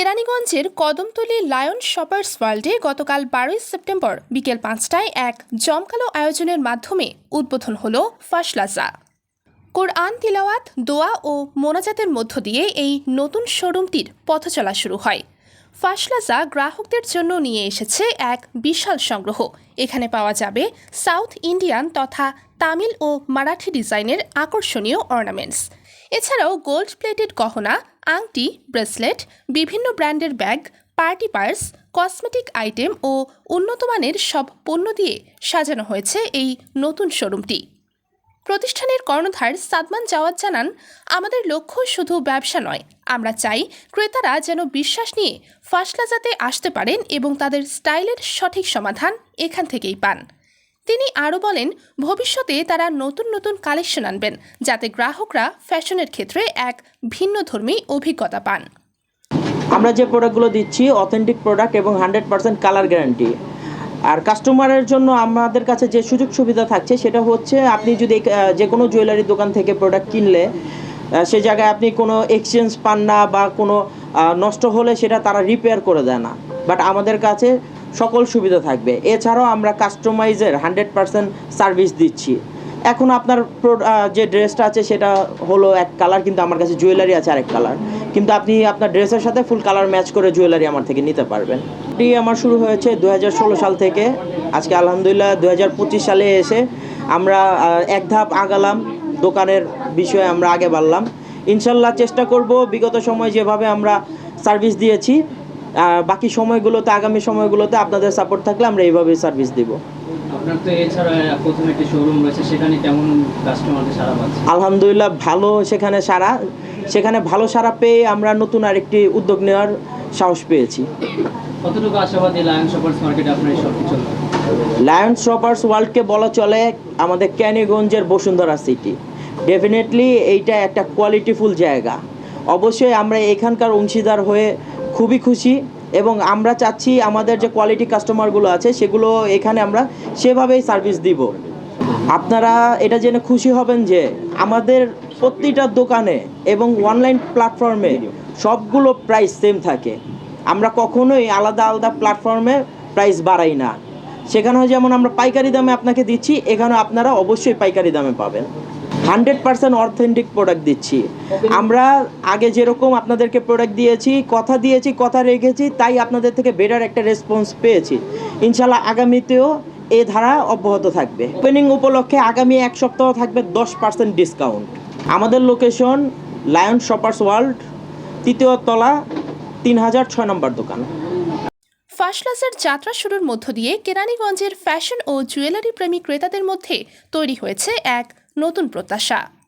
কেরানীগঞ্জের Kadamtali lion shoppers ওয়ার্ল্ডে গতকাল বারোই সেপ্টেম্বর বিকেল পাঁচটায় এক জমকালো আয়োজনের মাধ্যমে উদ্বোধন হল ফাশলাজা কোরআন তিলাওয়াত, দোয়া ও মোনাজাতের মধ্য দিয়ে এই নতুন শোরুমটির পথচলা শুরু হয়। ফাশলাজা গ্রাহকদের জন্য নিয়ে এসেছে এক বিশাল সংগ্রহ। এখানে পাওয়া যাবে সাউথ ইন্ডিয়ান তথা তামিল ও মারাঠি ডিজাইনের আকর্ষণীয় অর্নামেন্টস। এছাড়াও গোল্ড প্লেটেড গহনা, আংটি ব্রেসলেট বিভিন্ন ব্র্যান্ডের bag party purse cosmetic item ও উন্নতমানের সব পণ্য দিয়ে সাজানো হয়েছে এই নতুন শোরুমটি। প্রতিষ্ঠানের কর্ণধার সাদমান জাওয়াত জানান, আমাদের লক্ষ্য শুধু ব্যবসা নয়। আমরা চাই ক্রেতারা যেন বিশ্বাস নিয়ে ফাসলাজাতে আসতে পারেন এবং তাদের স্টাইলের সঠিক সমাধান এখান থেকেই পান। তিনি আরও বলেন, ভবিষ্যতে তারা নতুন নতুন কালেকশন আনবেন, যাতে গ্রাহকরা ফ্যাশনের ক্ষেত্রে এক ভিন্নধর্মী অভিজ্ঞতা পান। আমরা যে প্রোডাক্টগুলো দিচ্ছি অথেন্টিক প্রোডাক্ট এবং হান্ড্রেড পার্সেন্ট কালার গ্যারান্টি আর কাস্টমারের জন্য আমাদের কাছে যে সুযোগ সুবিধা থাকছে, সেটা হচ্ছে আপনি যদি যে কোনো জুয়েলারি দোকান থেকে প্রোডাক্ট কিনলে সে জায়গায় আপনি কোনো এক্সচেঞ্জ পান না বা কোনো নষ্ট হলে সেটা তারা রিপেয়ার করে দেয় না। বাট আমাদের কাছে সকল সুবিধা থাকবে। এছাড়াও আমরা কাস্টমাইজের হান্ড্রেড পার্সেন্ট সার্ভিস দিচ্ছি। এখন আপনার যে ড্রেসটা আছে সেটা হলো এক কালার কিন্তু আমার কাছে জুয়েলারি আছে আরেক কালার কিন্তু আপনি আপনার ড্রেসের সাথে ফুল কালার ম্যাচ করে জুয়েলারি আমার থেকে নিতে পারবেন। এটি আমার শুরু হয়েছে দু হাজার ষোলো সাল থেকে। আজকে আলহামদুলিল্লাহ দু হাজার পঁচিশ সালে এসে আমরা এক ধাপ আগালাম। দোকানের বিষয়ে আমরা আগে বাড়লাম। ইনশাল্লাহ চেষ্টা করব বিগত সময় যেভাবে আমরা সার্ভিস দিয়েছি বাকি সময়গুলোতে আগামী সময়গুলোতে আপনাদের সাপোর্ট থাকলে আমরা এইভাবেই সার্ভিস দিব। আপনার তো এছাড়া প্রথম একটি শোরুম রয়েছে সেখানে কেমন কাস্টমারদের সারা পাচ্ছে? আলহামদুলিল্লাহ ভালো সেখানে সারা সেখানে ভালো সারা পেয়ে আমরা নতুন আরেকটি উদ্যোগ নেওয়ার সাহস পেয়েছি। কতটুকু আশাবাদী লায়ন মার্কেটে আপনার লায়ন্স শপার্স ওয়ার্ল্ডকে বলা চলে আমাদের ক্যানিগঞ্জের বসুন্ধরা সিটি ডেফিনেটলি এইটা একটা কোয়ালিটিফুল জায়গা। অবশ্যই আমরা এখানকার অংশীদার হয়ে খুবই খুশি এবং আমরা চাচ্ছি আমাদের যে কোয়ালিটি কাস্টমারগুলো আছে, সেগুলো এখানে আমরা সেভাবেই সার্ভিস দিব। আপনারা এটা জেনে খুশি হবেন যে আমাদের প্রতিটা দোকানে এবং অনলাইন প্ল্যাটফর্মে সবগুলো প্রাইস সেম থাকে। আমরা কখনোই আলাদা আলাদা প্ল্যাটফর্মে প্রাইস বাড়াই না। সেখানেও যেমন আমরা পাইকারি দামে আপনাকে দিচ্ছি এখানে আপনারা অবশ্যই পাইকারি দামে পাবেন। হান্ড্রেড পার্সেন্ট অথেন্টিক প্রোডাক্ট দিচ্ছি। আমরা আগে যেরকম আপনাদেরকে প্রোডাক্ট দিয়েছি কথা দিয়েছি কথা রেখেছি তাই আপনাদের থেকে বেটার একটা রেসপন্স পেয়েছি। ইনশাল্লাহ আগামীতেও এ ধারা অব্যাহত থাকবে। ওপেনিং উপলক্ষে আগামী এক সপ্তাহ থাকবে দশ পার্সেন্ট ডিসকাউন্ট আমাদের লোকেশন লায়ন শপার্স ওয়ার্ল্ড তৃতীয় তলা তিন হাজার ছয় নম্বর দোকান। ফাশলাজের যাত্রা শুরুর মধ্য দিয়ে কেরানীগঞ্জের ফ্যাশন ও জুয়েলারি প্রেমী ক্রেতাদের মধ্যে তৈরি হয়েছে এক নতুন প্রত্যাশা।